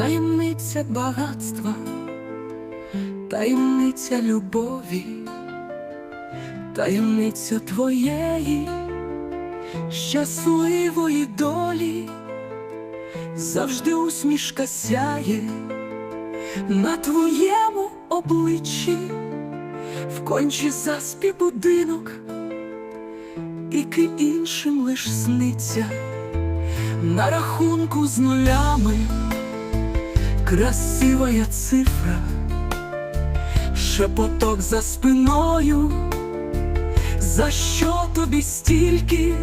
таємниця багатства, таємниця любові, таємниця твоєї щасливої долі, завжди усмішка сяє на твоєму обличчі, в кончі заспі будинок, який іншим лиш сниться на рахунку з нулями, красивая цифра, шепоток за спиною, за що тобі стільки,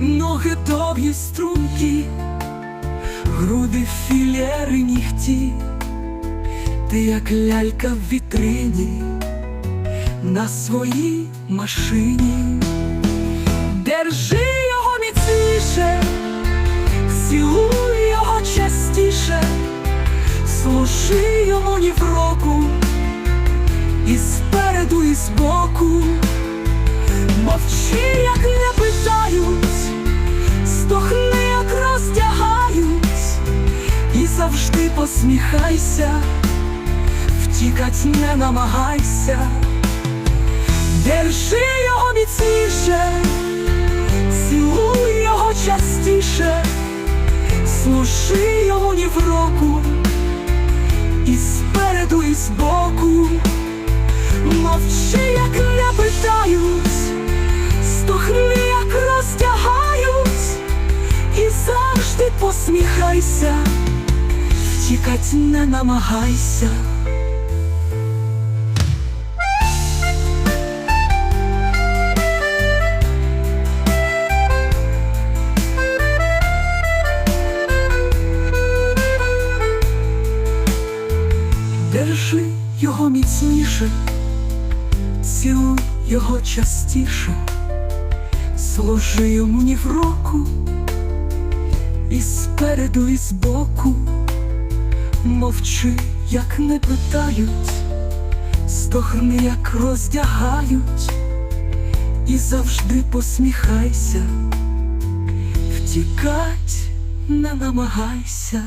ноги довгі струнки, груди філєри нігті, ти як лялька в вітрині на своїй машині. Служи йому ні в року, і спереду, і збоку, мовчи, як не питають, стохни, як роздягають, і завжди посміхайся, втікать не намагайся. Держи його міцніше, і спереду, і збоку, мовчи, як не питають, стохни, як роздягають, і завжди посміхайся, втікать не намагайся. Держи його міцніше, цілуй його частіше, служи йому ні в року, і спереду, і збоку, мовчи, як не питають, стохни, як роздягають, і завжди посміхайся, втікать не намагайся.